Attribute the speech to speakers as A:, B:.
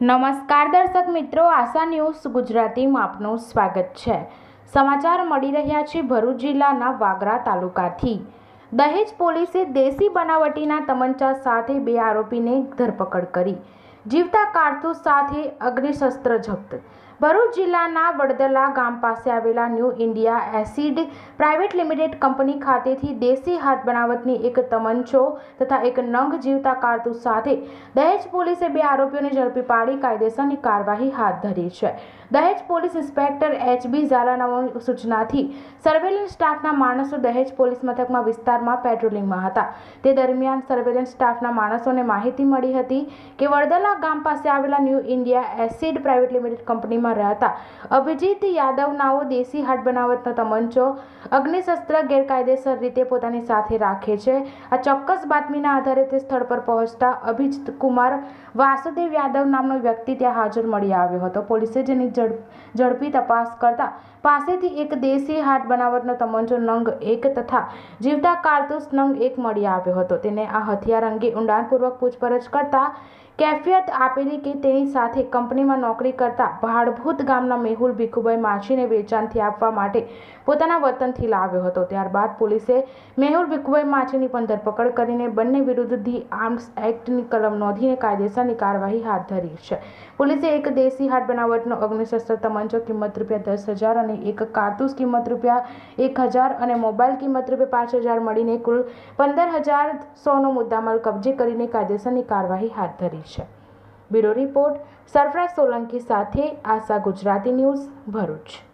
A: નમસ્કાર દર્શક મિત્રો, આશા ન્યૂઝ ગુજરાતીમાં આપનું સ્વાગત છે. સમાચાર મળી રહ્યા છે ભરૂચ જિલ્લાના વાગરા તાલુકાથી. દહેજ પોલીસે દેશી બનાવટીના તમંચા સાથે બે આરોપીને ધરપકડ કરી. જીવતા કારતૂસ સાથે અગ્નિશસ્ત્ર જપ્ત. ભરૂચ જિલ્લાના વડદલા ગામ પાસે આવેલા new India acid private limited company ખાતેથી દેશી હાથ બનાવટની એક તમંચો તથા એક નંગ જીવતા કારતૂસ સાથે દહેજ પોલીસે બે આરોપીઓને ઝડપી પાડી કાયદેસરની કાર્યવાહી હાથ ધરી છે. દહેજ પોલીસ ઇન્સ્પેક્ટર એચબી ઝાલાના સૂચનાથી સર્વેલન્સ સ્ટાફના માણસો દહેજ પોલીસ મથકમાં વિસ્તારમાં પેટ્રોલિંગમાં હતા. તે દરમિયાન સર્વેલન્સ સ્ટાફના માણસોને માહિતી મળી હતી કે વડદલા ગામ પાસે આવેલા new India acid private limited કંપનીમાં રહેતા અભિજીત યાદવનાઓ દેશી હાટ બનાવટનો તમંચો અગ્નિશસ્ત્ર ગેરકાયદેસર રીતે પોતાની સાથે રાખે છે. આ ચોક્કસ બાતમીના આધારે તે સ્થળ પર પહોંચતા અભિજીત કુમાર વાસુદેવ યાદવ નામનો વ્યક્તિ ત્યાં હાજર મળી આવ્યો હતો. પોલીસે જેની ઝડપી તપાસ કરતા પાસેથી એક દેશી હાટ બનાવટનો તમંચો નંગ એક તથા જીવતા કારતૂસ નંગ એક મળી આવ્યો હતો. તેને આ હથિયાર અંગે ઊંડાણપૂર્વક પૂછપરછ કરતા કેફિયત આપેલી કે તેની સાથે કંપનીમાં નોકરી કરતા ભાડભૂત ગામના મેહુલ ભીખુભાઈ માછીને વેચાણથી આપવા માટે પોતાના વતનથી લાવ્યો હતો. ત્યારબાદ પોલીસે મેહુલ ભીખુભાઈ માછીની પણ ધરપકડ કરીને બંને વિરુદ્ધ ધી આર્મ્સ એક્ટની કલમ નોંધીને કાયદેસરની કાર્યવાહી હાથ ધરી છે. પોલીસે એક દેશી હાટ બનાવટનો અગ્નિશસ્ત્ર તમંચો કિંમત રૂપિયા દસ હજાર અને એક કારતૂસ કિંમત રૂપિયા એક હજાર અને મોબાઈલ કિંમત રૂપિયા પાંચ હજાર મળીને કુલ પંદર હજાર સોનો મુદ્દામાલ કબજે કરીને કાયદેસરની કાર્યવાહી હાથ ધરી છે. બ્યુરો રિપોર્ટ સરફરાજ સોલંકી સાથે આશા ગુજરાતી ન્યૂઝ ભરૂચ.